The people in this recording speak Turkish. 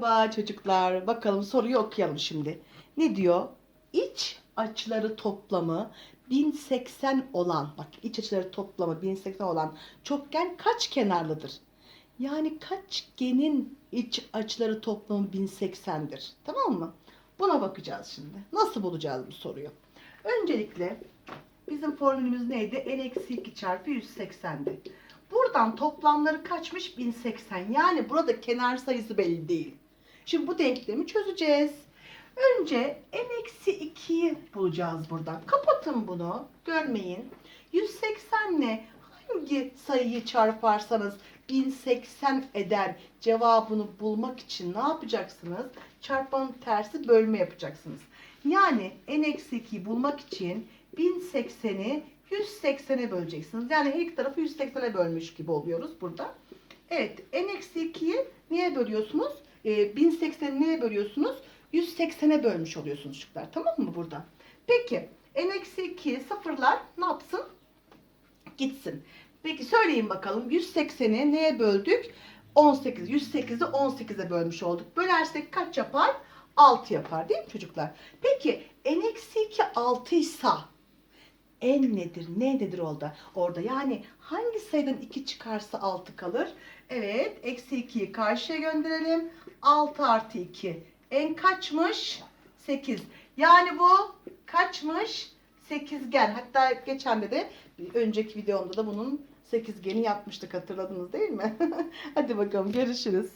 Merhaba çocuklar. Bakalım soruyu okuyalım şimdi. Ne diyor? İç açıları toplamı 1080 olan, bak iç açıları toplamı 1080 olan çokgen kaç kenarlıdır? Yani kaçgenin iç açıları toplamı 1080'dir. Tamam mı? Buna bakacağız şimdi. Nasıl bulacağız bu soruyu? Öncelikle bizim formülümüz neydi? n eksi 2 çarpı 180'di. Buradan toplamları kaçmış? 1080. Yani burada kenar sayısı belli değil. Şimdi bu denklemi çözeceğiz. Önce n-2'yi bulacağız buradan. Kapatın bunu. Görmeyin. 180 ile hangi sayıyı çarparsanız 1080 eder. Cevabını bulmak için ne yapacaksınız? Çarpmanın tersi bölme yapacaksınız. Yani n-2'yi bulmak için 1080'i 180'e böleceksiniz. Yani her iki tarafı 180'e bölmüş gibi oluyoruz burada. Evet n-2'yi neye bölüyorsunuz? Ee, 1080'i neye bölüyorsunuz? 180'e bölmüş oluyorsunuz çocuklar. Tamam mı burada? Peki n-2 sıfırlar ne yapsın? Gitsin. Peki söyleyin bakalım 180'i neye böldük? 18. 108'i 18'e bölmüş olduk. Bölersek kaç yapar? 6 yapar değil mi çocuklar? Peki n-2 6 ise n nedir? Ne nedir orada? Orada yani hangi sayıdan 2 çıkarsa 6 kalır? Evet. Eksi 2'yi karşıya gönderelim. 6 artı 2. n kaçmış? 8. Yani bu kaçmış? Sekizgen. Hatta geçen de de önceki videomda da bunun sekizgeni yapmıştık hatırladınız değil mi? Hadi bakalım görüşürüz.